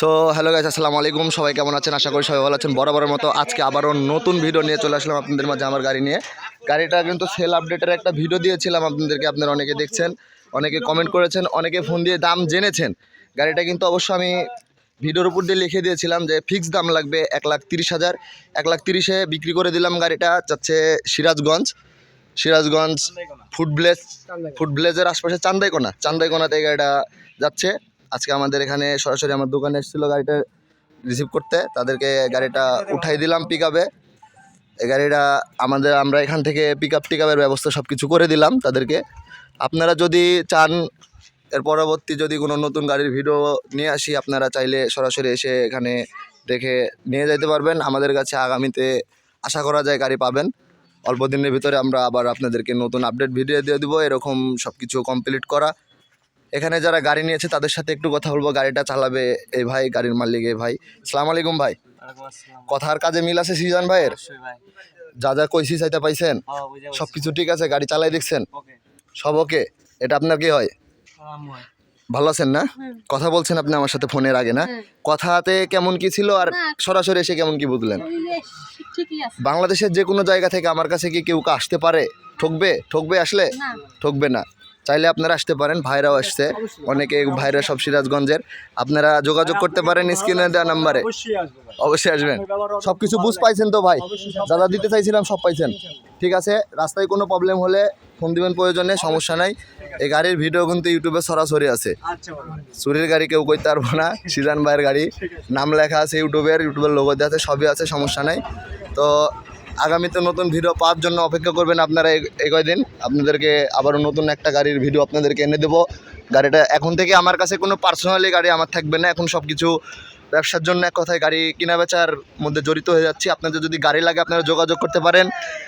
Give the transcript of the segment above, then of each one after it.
So hello guys আসসালামু আলাইকুম। সবাই কেমন আছেন? আশা করি সবাই ভালো আছেন। বরাবরের মতো আজকে আবারও নতুন ভিডিও নিয়ে চলে আসলাম আপনাদের মাঝে আমার গাড়ি নিয়ে। গাড়িটা কিন্তু সেল আপডেটের একটা ভিডিও দিয়েছিলাম আপনাদেরকে। আপনারা অনেকে দেখছেন, অনেকে কমেন্ট করেছেন, অনেকে ফোন দিয়ে দাম জেনেছেন। গাড়িটা কিন্তু অবশ্য আমি ভিডিওর উপর দিয়ে লিখে দিয়েছিলাম যে ফিক্স দাম লাগবে এক লাখ তিরিশ হাজার। এক লাখ তিরিশে বিক্রি করে দিলাম গাড়িটা, যাচ্ছে Sirajganj. Sirajganj food blaze food ব্লেজের আশপাশে চান্দাইকোনা। চান্দাইকোনাতে এই গাড়িটা যাচ্ছে। আজকে আমাদের এখানে সরাসরি আমার দোকানে এসেছিল গাড়িটা রিসিভ করতে। তাদেরকে গাড়িটা উঠাই দিলাম পিক আপে এই গাড়িটা আমাদের, আমরা এখান থেকে পিক আপ টিক আপের ব্যবস্থা সব কিছু করে দিলাম তাদেরকে। আপনারা যদি চান, এর পরবর্তী যদি কোনো নতুন গাড়ির ভিডিও নিয়ে আসি, আপনারা চাইলে সরাসরি এসে এখানে দেখে নিয়ে যেতে পারবেন। আমাদের কাছে আগামীতে আশা করা যায় গাড়ি পাবেন। অল্প দিনের ভিতরে আমরা আবার আপনাদেরকে নতুন আপডেট ভিডিও দিয়ে দেবো। এরকম সব কিছু কমপ্লিট করা। এখানে যারা গাড়ি নিয়েছে তাদের সাথে একটু কথা বলব। গাড়িটা চালাবে এই ভাই গাড়ির মালিক এ ভাই। সালাম আলাইকুম ভাই। কথার কাজে মিল আছে সিজন ভাইয়ের? যা যা কইসি চাইতে পাইছেন? সব কিছু ঠিক আছে? গাড়ি চালাই দেখছেন? সব ওকে? এটা আপনার কি হয়? ভালো আছেন না? কথা বলছেন আপনি আমার সাথে ফোনের আগে না? কথাতে কেমন কি ছিল আর সরাসরি এসে কেমন কি বুঝলেন? বাংলাদেশের যে কোনো জায়গা থেকে আমার কাছে কি কেউ কা আসতে পারে? ঠকবে? ঠকবে আসলে? ঠকবে না। চাইলে আপনারা আসতে পারেন ভাইরাও আসছে। অনেকে ভাইরা সব সিরাজগঞ্জের। আপনারা যোগাযোগ করতে পারেন স্ক্রিনে দেওয়া নাম্বারে। অবশ্যই আসবেন। সব কিছু বুঝ পাইছেন তো ভাই? যা দিতে চাইছিলাম সব পাইছেন। ঠিক আছে রাস্তায় কোনো প্রবলেম হলে ফোন দিবেন প্রয়োজনে সমস্যা নাই। এই গাড়ির ভিডিও কিন্তু ইউটিউবে সরাসরি আছে। আচ্ছা চুরির গাড়ি কেউ করতে পারব না সিজান ভাইয়ের গাড়ি। নাম লেখা আছে ইউটিউবের ইউটিউবের লোগো দেওয়া আছে সবই আছে সমস্যা নাই। তো আগামীতে নতুন ভিডিও পাওয়ার জন্য অপেক্ষা করবেন আপনারা এই- কয়দিন আপনাদেরকে আবারও নতুন একটা গাড়ির ভিডিও আপনাদেরকে এনে দেবো। গাড়িটা এখন থেকে আমার কাছে কোনো পার্সোনালি গাড়ি আমার থাকবে না। এখন সব কিছু ব্যবসার জন্য এক কথায় গাড়ি কেনা বেচার মধ্যে জড়িত হয়ে যাচ্ছি। আপনাদের যদি গাড়ি লাগে আপনারা যোগাযোগ করতে পারেন।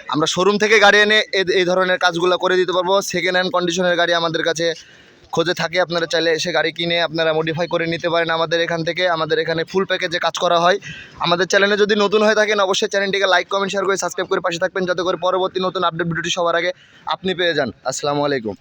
আমরা শোরুম থেকে গাড়ি এনে এই ধরনের কাজগুলো করে দিতে পারব। সেকেন্ড হ্যান্ড কন্ডিশনের গাড়ি আমাদের কাছে খোঁজে থাকে, আপনারা চাইলে এসে গাড়ি কিনে আপনারা মডিফাই করে নিতে পারেন আমাদের এখান থেকে। আমাদের এখানে ফুল প্যাকেজে কাজ করা হয়। আমাদের চ্যানেলে যদি নতুন হয়ে থাকেন, অবশ্যই চ্যানেলটিকে লাইক কমেন্ট শেয়ার করে সাবস্ক্রাইব করে পাশে থাকবেন। যাতে করে পরবর্তী নতুন আপডেট ভিডিওটি সবার আগে আপনি পেয়ে যান। আসসালামু আলাইকুম।